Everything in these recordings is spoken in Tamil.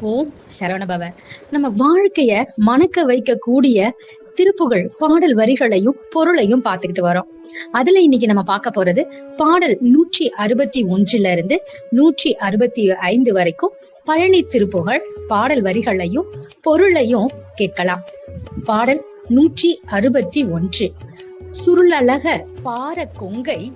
ஓம் சரவணபவ நம்ம வாழ்க்கைய மணக்க வைக்கக்கூடிய திருப்புகழ் பாடல் வரிகளையும் பொருளையும் பார்த்துக்கிட்டு வரோம். அதுல இன்னைக்கு நம்ம பார்க்க போறது பாடல் நூற்றி அறுபத்தி ஒன்றுல இருந்து நூற்றி அறுபத்தி ஐந்து வரைக்கும் பழனி திருப்புகழ் பாடல் வரிகளையும் பொருளையும் கேட்கலாம். பாடல் நூற்றி அறுபத்தி ஒன்று. சுருளழக பார கொங்கை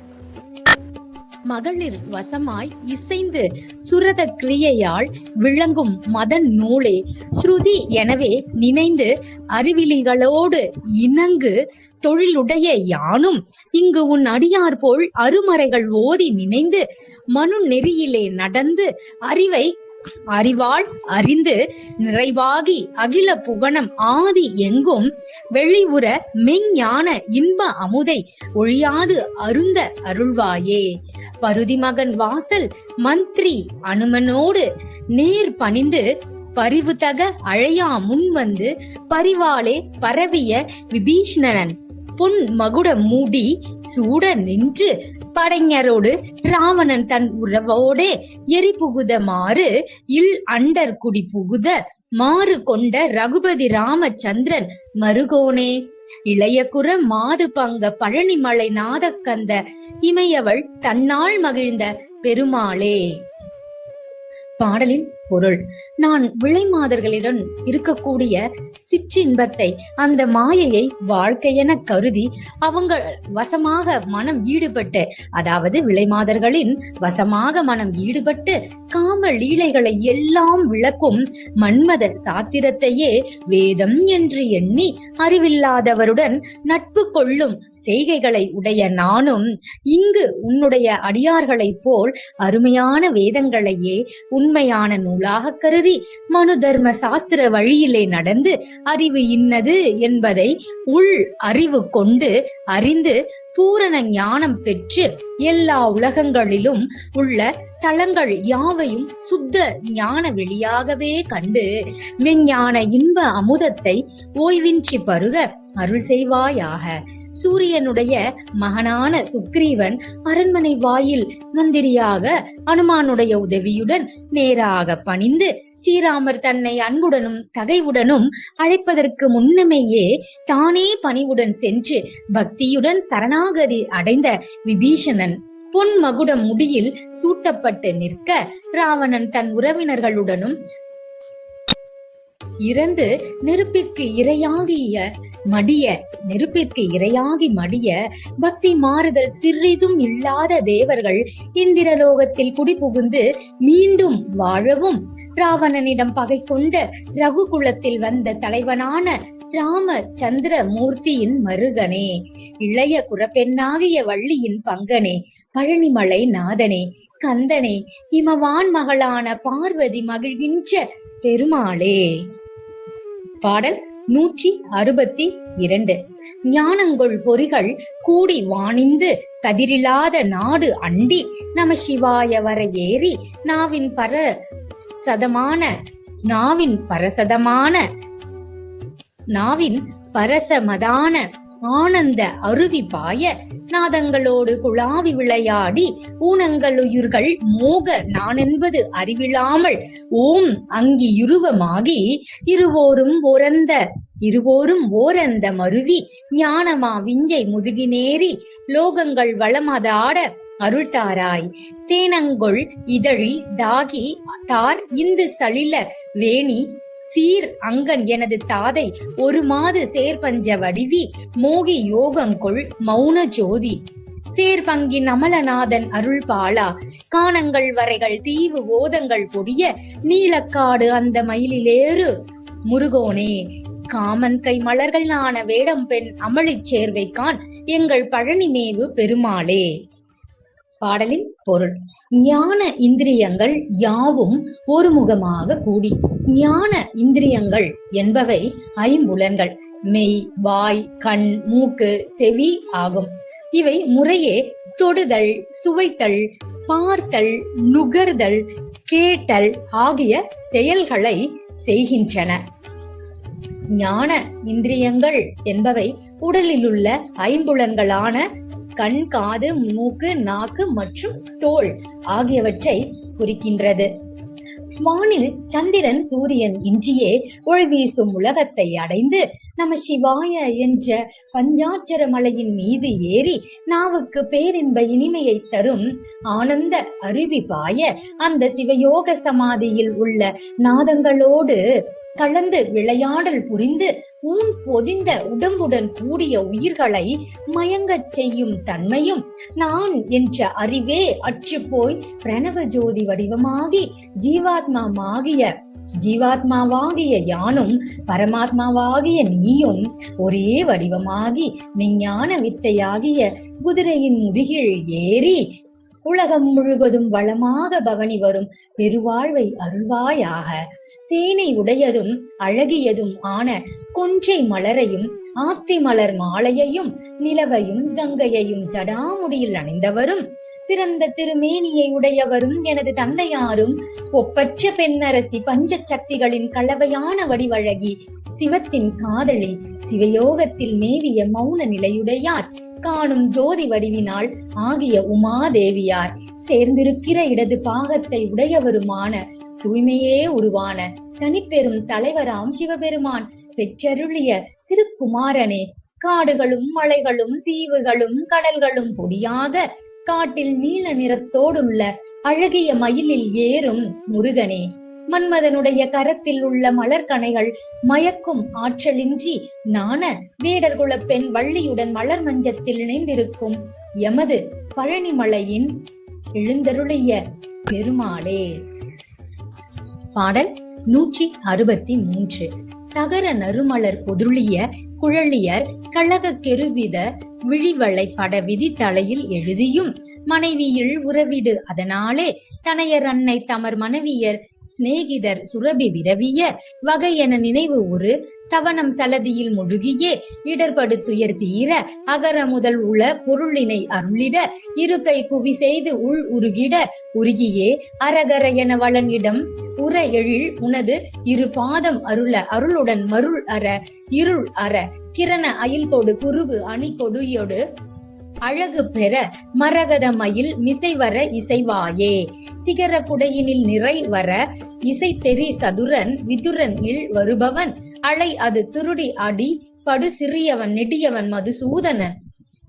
மகளிர் வசமாய் இசைந்து சுரத கிரியையால் விளங்கும் மதன் நூலே. ஸ்ருதி எனவே நினைந்து அறிவிலிகளோடு இணங்கு தொழிலுடைய யானும். இங்கு உன் அடியார் போல் அருமறைகள் ஓதி நினைந்து மனு நெறியிலே நடந்து அறிவை அறிவாள் அறிந்து நிறைவாகி அகில புவனம் ஆதி எங்கும் வெளிவுற மெஞ்ஞான இன்ப அமுதை ஒழியாது அருந்த அருள்வாயே. பருதி மகன் வாசல் மந்திரி அனுமனோடு நேர் பணிந்து பரிவு தக அழையா முன் வந்து பரிவாலே பரவிய விபீஷ்ணனன். பொன் மகுட மூடி சூட நின்று படைஞரோடு ராவணன் தன் உறவோடே எரி புகுத மாறு இல் அண்டர் குடி புகுத மாறு கொண்ட ரகுபதி ராமச்சந்திரன் மருகோனே. இளையகுர மாது பங்க பழனிமலை நாதக்கந்த இமையவள் தன்னால் மகிழ்ந்த பெருமாளே. பாடலின் பொருள். நான் விளை மாதர்களிடம் இருக்கக்கூடிய சிற்றின்பத்தை அந்த மாயையை வாழ்க்கையென கருதி அவங்க வசமாக மனம் ஈடுபட்டு அதாவது விளை மாதர்களின் வசமாக மனம் ஈடுபட்டு காம லீலைகளை எல்லாம் விளக்கும் மன்மத சாத்திரத்தையே வேதம் என்று எண்ணி அறிவில்லாதவருடன் நட்பு கொள்ளும் செய்கைகளை உடைய நானும் இங்கு உன்னுடைய அடியார்களைப் போல் அருமையான வேதங்களையே உண்மையான நூல் பொருளாக கருதி மனு தர்ம சாஸ்திர வழியிலே நடந்து அறிவு இன்னது என்பதை உள் அறிவு கொண்டு அறிந்து பூரண ஞானம் பெற்று எல்லா உலகங்களிலும் உள்ள தலங்கள் யாவையும் சுத்த ஞான வெளியாகவே கண்டு மெஞ்ஞான இன்ப அமுதத்தை ஓய்வின்றி பருக அருள் செய்வாயாக. சூரியனுடைய மகனான சுக்ரீவன் அரண்மனை வாயில் மந்திரியாக அனுமானுடைய உதவியுடன் நேராக பணிந்து ஸ்ரீராமர் தன்னை அன்புடனும் தகைவுடனும் அழைப்பதற்கு முன்னமேயே தானே பணிவுடன் சென்று பக்தியுடன் சரணாகதி அடைந்த விபீஷணன் பொன் மகுடம் முடியில் சூட்டப்பட்டு நிற்க ராவணன் தன் உறவினர்களுடனும் இறந்து நெருப்பிற்கு இரையாகிய மடிய நெருப்பிற்கு இரையாகி மடிய பக்தி மாறுதல் சிறிதும் இல்லாத தேவர்கள் இந்திரலோகத்தில் குடிபுகுந்து மீண்டும் வாழவும் ராவணனிடம் பகை கொண்ட ரகுகுலத்தில் வந்த தலைவனான ராம சந்திர மூர்த்தியின் மருகனே இளைய குரப்பெண்ணாகிய வள்ளியின் பங்கனே பழனிமலை நாதனே கந்தனே இமவான் மகளான பார்வதி மகிழ்கின்ற பெருமாளே. பாடல் நூற்றி அறுபத்தி இரண்டு ஞானங்கொள் பொறிகள் கூடி வாணிந்து கதிரில்லாத நாடு அண்டி நம சிவாய வர ஏறி நாவின் பர சதமான நாவின் பரசதமான நாவின் பரசமதான ஆனந்த அருவி பாய நாதங்களோடு குழாவி விளையாடி ஊனங்கள் உயிர்கள் மோக நான் என்பது அறிவில்லாமல் ஓம் அங்கி இருவமாகி இருவோரும் ஓரந்த இருவோரும் ஓரந்த மருவி ஞானமா விஞ்சை முதுகினேறி லோகங்கள் வளமதாட அருள்தாராய். தேனங்கொள் இதழி தாகி தார் இந்து சளில வேணி சீர் அங்கன் எனது தாதை ஒரு மாது சேர்பஞ்ச வடிவி மோகி யோகங்கொள் மௌன ஜோதி. சேர்பங்கின் அமலநாதன் அருள் பாலா காணங்கள் வரைகள் தீவு ஓதங்கள் பொடிய நீலக்காடு அந்த மயிலிலேறு. முருகோனே காமன் கை மலர்கள் நான வேடம் பெண் அமளிச் சேர்வைக்கான் எங்கள் பழனிமேவு பெருமாளே. பாடலின் பொருள். ஞான இந்திரியங்கள் யாவும் ஒருமுகமாக கூடி. ஞான இந்திரியங்கள் என்பவை ஐம்புலன்கள். மெய் வாய் கண் மூக்கு செவி ஆகும். இவை முறையே தொடுதல் சுவைத்தல் பார்த்தல் நுகர்தல் கேட்டல் ஆகிய செயல்களை செய்கின்றன. ஞான இந்திரியங்கள் என்பவை உடலில் உள்ள ஐம்புலன்களான கண் காது மூக்கு நாக்கு மற்றும் தோல் ஆகியவற்றை குறிக்கின்றது. வானில் சந்திரன் சூரியன் இன்றியே ஒளி வீசும் உலகத்தை அடைந்து நம சிவாய என்ற பஞ்சாட்சர மலையின் மீது ஏறி நாவுக்கு பேரின்ப இனிமையை தரும் ஆனந்த அருவி பாய அந்த சிவயோக சமாதியில் உள்ள நாதங்களோடு கலந்து விளையாடல் புரிந்து ஊன் பொதிந்த உடம்புடன் கூடிய உயிர்களை மயங்கச் செய்யும் தன்மையும் நான் என்ற அறிவே அற்றுப்போய் பிரணவ ஜோதி வடிவமாகி ஜீவாத்மாவாகிய ஜீவாத்மாவாகிய யானும் பரமாத்மாவாகிய நீயும் ஒரே வடிவமாகி விஞ்ஞான வித்தையாகிய குதிரையின் முதுகில் ஏறி உலகம் முழுவதும் வளமாக பவனி வரும் பெருவாழ்வை அருள்வாயாக. தேனை உடையதும் அழகியதும் ஆன கொன்றை மலரையும் ஆத்தி மலர் மாலையையும் நிலவையும் கங்கையையும் ஜடாமுடியில் அணிந்தவரும் சிறந்த திருமேனியை உடையவரும் எனது தந்தையாரும் ஒப்பற்ற பெண்ணரசி பஞ்ச சக்திகளின் கலவையான வடிவழகி சிவத்தின் காதலி சிவயோகத்தில் மேவிய மௌன நிலையுடையார். காணும் ஜோதி வடிவினால் ஆகிய உமாதேவியார். சேர்ந்திருக்கிற இடது பாகத்தை உடையவருமான தூய்மையே உருவான தனிப்பெரும் தலைவராம் சிவபெருமான். பெற்றருளிய திருக்குமாரனே காடுகளும் மலைகளும் தீவுகளும் கடல்களும் பொடியாக காட்டில் நீல நிறத்தோடுள்ள அழகிய மயிலில் ஏறும் முருகனே. மன்மதனுடைய கரத்தில் உள்ள மலர்கனைகள் மயக்கும் ஆற்றலின்றி நாண வீடர்குல பெண் வள்ளியுடன் மலர் மஞ்சத்தில் இணைந்திருக்கும் எமது பழனிமலையின் எழுந்தருளிய பெருமாளே. பாடல் நூற்றி அறுபத்தி மூன்று. தகர நறுமலர் பொதுளிய குழலியர் கழக கெருவித விழிவளை பட விதி தலையில் எழுதியும் மனைவியில் உறவிடு அதனாலே தனையர் அன்னை தமர் மனைவியர் சிநேகிதர் சுரபி விரவிய வகையென நினைவு ஒரு தவணம் சலதியில் முழுகியே இடர்படுத்துயர் தீர அகர முதல் உள பொருளினை அருளிட இருக்கை குவி செய்து உள் உருகிட உருகியே அரகர என வளனிடம் உர எழில் உனது இரு பாதம் அருள அருளுடன் மருள் அற இருள் அற கிரண அயில் கொடு குருவு அணி கொடியொடு அழகு பெற மரகத மயில் மிசை வர இசைவாயே. சிகர குடையினில் நிறை வர இசை தெரி சதுரன் விதுரன் இல் வருபவன். அலை அது திருடி அடி படு சிறியவன் நெடியவன் மதுசூதனன்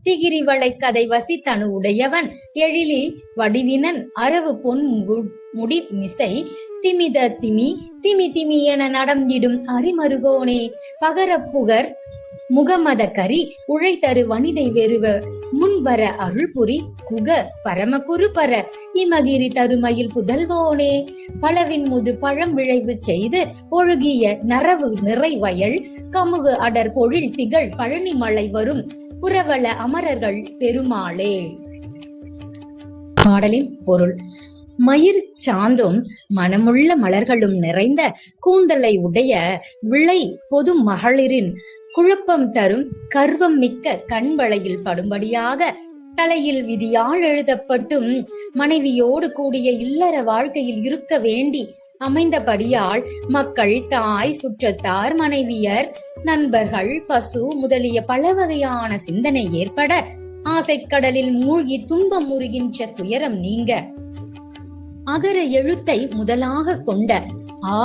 திகிரி வளை கதை வசி தனு உடையவன். எழிலி வடிவினன். அரவு பொன் மு- முடி மிசை திமித திமி திமி திமி என நடந்திடும் அரிமருகோனே பகரப்புகர் முகமத கரி உழைத்தரு வனிதை வெறுவ. முன்வர அருள்புரி குக பரமகுரு பர. இமகிரி தருமையில் புதல்வோனே. பழவின் முது பழம் விளைவு செய்து ஒழுகிய நரவு நிறைவயல். கமுகு அடர் பொழில் திகழ் பழனிமலை வரும். புரவல அமரர்கள் பெருமாளே. பாடலின் பொருள். மயிர் சாந்தும் மனமுள்ள மலர்களும் நிறைந்த கூந்தலை உடைய விளை பொது மகளிரின் குழப்பம் தரும் கர்வம் மிக்க கண்வளையில் படும்படியாக தலையில் விதியால் எழுதப்பட்டும் மனைவியோடு கூடிய இல்லற வாழ்க்கையில் இருக்க வேண்டி அமைந்தபடியால் மக்கள் தாய் சுற்றத்தார் மனைவியர் நண்பர்கள் பசு முதலிய பல வகையான சிந்தனை ஏற்பட ஆசைக்கடலில் மூழ்கி துன்பம் முறுகின்ற துயரம் நீங்க. அகர எழுத்தை முதலாக கொண்ட ஆ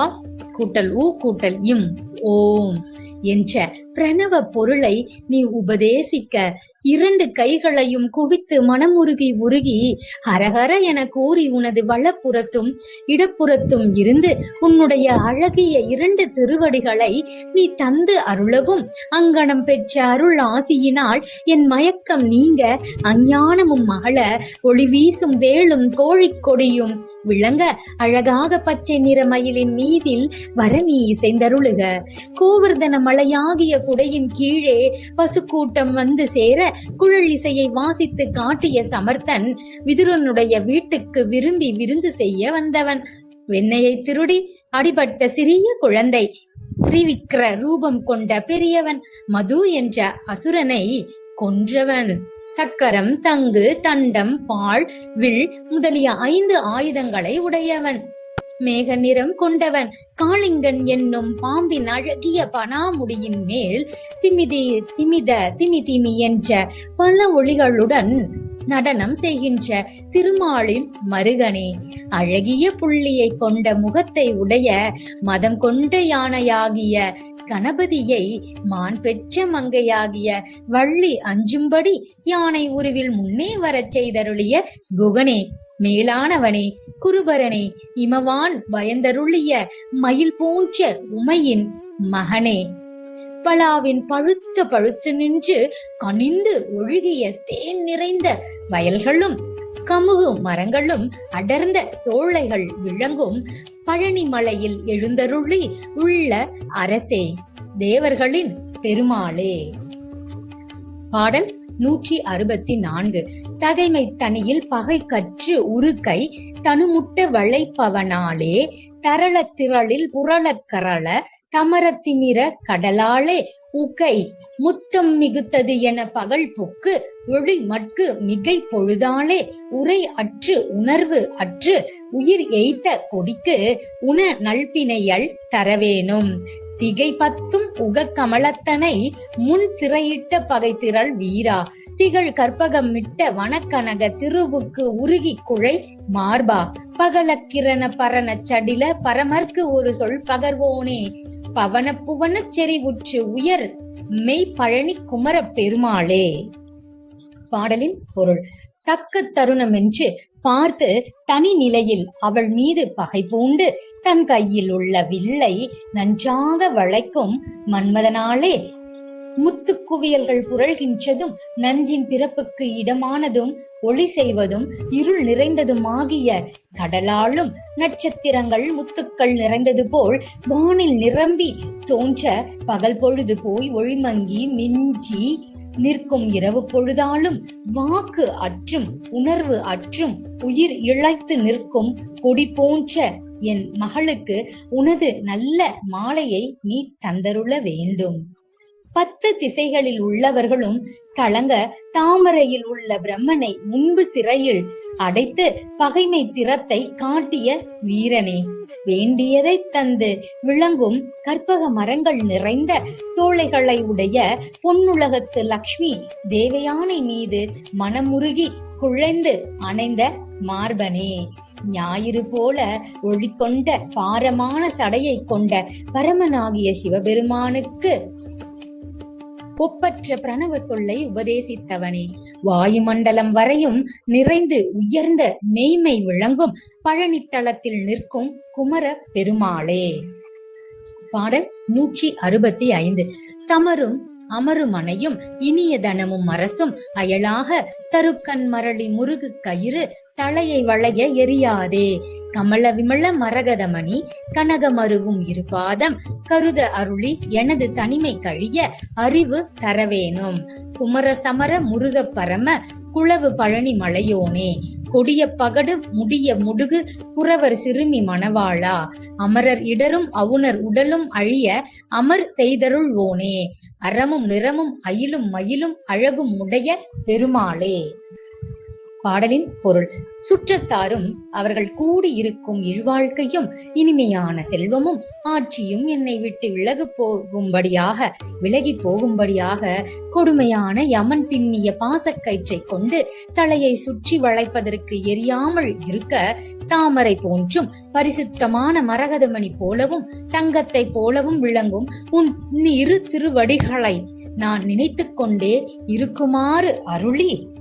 கூட்டல் ஊ கூட்டல் இம் ஓம் என்ற பிரணவ பொருளை நீ உபதேசிக்க இரண்டு கைகளையும் குவித்து மனமுருகி உருகி ஹரஹர என கூறி உனது வலப்புறத்தும் இடப்புறத்தும் இருந்து உன்னுடைய அழகிய இரண்டு திருவடிகளை நீ தந்து அருளவும். அங்கனம் பெற்ற அருள் ஆசியினால் என் மயக்கம் நீங்க அஞ்ஞானமும் மகள ஒளி வீசும் வேளும் கோழிக் கொடியும். விளங்க அழகாக பச்சை நிற மயிலின் மீதில் வர நீ இசைந்தருளுக. கோவர்தன மலையாகிய குடையின் கீழே பசுக்கூட்டம் வந்து சேர குழல் இசையை வாசித்து காட்டிய சமர்த்தன் விதுரனுடைய வீட்டுக்கு விரும்பி விருந்து செய்ய வந்தவன். வெண்ணையை திருடி அடிபட்ட சிறிய குழந்தை திரிவிக்ர ரூபம் கொண்ட பெரியவன் மது என்ற அசுரனை கொன்றவன். சக்கரம் சங்கு தண்டம் பாழ் வில் முதலிய ஐந்து ஆயுதங்களை உடையவன். மேக நிறம் கொண்டவன் காளிங்கன் என்னும் பாம்பின் அழகிய பனாமுடியின் மேல் திமிதி திமித திமி திமி என்ற பல ஒளிகளுடன் நடனம் செய்கின்ற திருமாலின் மருகனே. அழகிய புள்ளியை கொண்ட முகத்தை உடைய மதம் கொண்ட யானையாகிய கணபதியை மான் பெற்ற மங்கையாகிய வள்ளி அஞ்சும்படி யானை உருவில் முன்னே வரச் செய்தருளிய குகனே மேலானவனே குருபரனே இமவான் பயந்தருளிய மயில் போன்ற உமையின் மகனே. பலாவின் பழுத்து பழுத்து நின்று கனிந்து ஒழுகிய தேன் நிறைந்த வயல்களும் கமுகு மரங்களும் அடர்ந்த சோலைகள் விளங்கும் பழனி மலையில் எழுந்தருளி உள்ள அரசே தேவர்களின் பெருமாளே. பாடல் நூற்றி அறுபத்தி நான்கு. தகைமை தனியில் பகை கற்று உருக்கை தனுமுட்ட வளைப்பவனாலே தரள திரளில் புரள கரள தமரத்திமிர கடலாளே உக்கை முத்தம் மிகுத்தது என பகல் புக்கு ஒளி மட்கு மிகை பொழுதாளே உரை அற்று உணர்வு அற்று உயிர் எய்த்த கொடிக்கு உண நல்பினையல் தரவேணும். திகை பத்தும் உக கமலத்தனை முன் சிறையிட்ட பகைத்திரள் வீரா. திகழ் கற்பகம் மிட்ட வனக்கனக திருவுக்கு உருகி குழை மார்பா. பகலக்கிரண பரண சடில பரமர்க்கு ஒரு சொல் பகர்வோனே. பவன புவன செறிவுற்று உயர் மெய் பழனி குமர பெருமாளே. பாடலின் பொருள். தக்க தருணமென்று பார்த்து தனி நிலையில் அவள் மீது பகை பூண்டு தன் கையில் உள்ள வில்லை நன்றாக வளைக்கும் மன்மதனாலே. முத்துக்குவியல்கள் புரள்கின்றதும் நஞ்சின் பிறப்புக்கு இடமானதும் ஒளி செய்வதும் இருள் நிறைந்ததுமாகிய கடலாலும் நட்சத்திரங்கள் முத்துக்கள் நிறைந்தது போல் வானில் நிரம்பி தோன்ற பகல் பொழுது போய் ஒளிமங்கி மிஞ்சி நிற்கும் இரவு பொழுதாலும் வாக்கு அற்றும் உணர்வு அற்றும் உயிர் இழைத்து நிற்கும் கொடி போன்ற என் மகளுக்கு உனது நல்ல மாலையை நீ தந்தருள வேண்டும். பத்து திசைகளில் உள்ளவர்களும் கலங்க தாமரையில் உள்ள பிரம்மனை முன்பு சிறையில் அடைத்து பகைமை திறத்தை காட்டிய வீரனே. வேண்டியதை தந்து விளங்கும் கற்பக மரங்கள் நிறைந்த சோலைகளை உடைய பொன்னுலகத்து லக்ஷ்மி தேவயானை மீது மனமுருகி குழைந்து அணைந்த மார்பனே. ஞாயிறு போல ஒளி கொண்ட பாரமான சடையை கொண்ட பரமனாகிய சிவபெருமானுக்கு ஒப்பற்ற பிரணவ சொல்லை உபதேசித்தவனே. வாயுமண்டலம் வரையும் நிறைந்து உயர்ந்த மெய்மை விளங்கும் பழனித்தளத்தில் நிற்கும் குமர பெருமாளே. பாடல் நூற்றி அறுபத்தி ஐந்து. தமரும் அமருமனையும் இனிய தனமும் அரசும் அயலாக தருக்கன் மரளி முருகு கயிறு தலையை வளைய எரியாதே. கமல விமல மரகதமணி கனகமருகும் இருபாதம் கருத அருளி எனது தனிமை கழிய அறிவு தரவேனும். குமர சமர முருக பரம குளவு பழனி மலையோனே. கொடிய பகடு முடிய முடுகு புறவர் சிறுமி மணவாளா. அமரர் இடரும் அவுணர் உடலும் அழிய அமர் செய்தருள்வோனே அறமும் நிறமும் அயிலும் மயிலும் அழகும் உடைய பெருமாளே. பாடலின் பொருள். சுற்றத்தாரும் அவர்கள் கூடியிருக்கும் இழ்வாழ்க்கையும் இனிமையான செல்வமும் ஆட்சியும் என்னை விட்டு விலகு போகும்படியாக விலகி போகும்படியாக கொடுமையான யமன் திண்ணிய பாசக்கயிற்றை கொண்டு தலையை சுற்றி வளைப்பதற்கு எரியாமல் இருக்க தாமரை போன்றும் பரிசுத்தமான மரகதமணி போலவும் தங்கத்தை போலவும் விளங்கும் உன் இரு திருவடிகளை நான் நினைத்து கொண்டே இருக்குமாறு அருளி.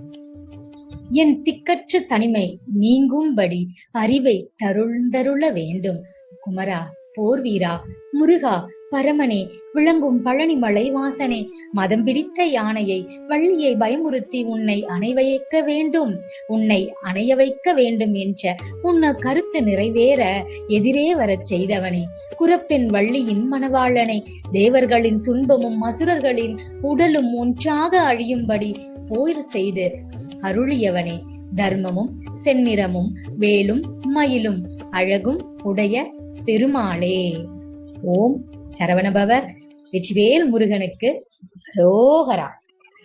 என் திக்கற்ற தனிமை நீங்கும்படி அறிவை தருந்தருள வேண்டும். குமரா போர் வீரா முருகா பரமனே விளங்கும் பழனிமலை வாசனே மதம் பிடித்த யானையை வள்ளியை பயமுறுத்தி உன்னை அணை வைக்க வேண்டும். உன்னை அணைய வைக்க வேண்டும் என்ற உன்ன கருத்து நிறைவேற எதிரே வரச் செய்தவனே. குரப்பெண் வள்ளியின் மணவாளனை தேவர்களின் துன்பமும் அசுரர்களின் உடலும் ஒன்றாக அழியும்படி போர் செய்து அருளியவனே. தர்மமும் செந்நிறமும் வேலும் மயிலும் அழகும் உடைய பெருமாளே. ஓம் சரவணபவர். வெற்றிவேல் முருகனுக்கு ரோகரா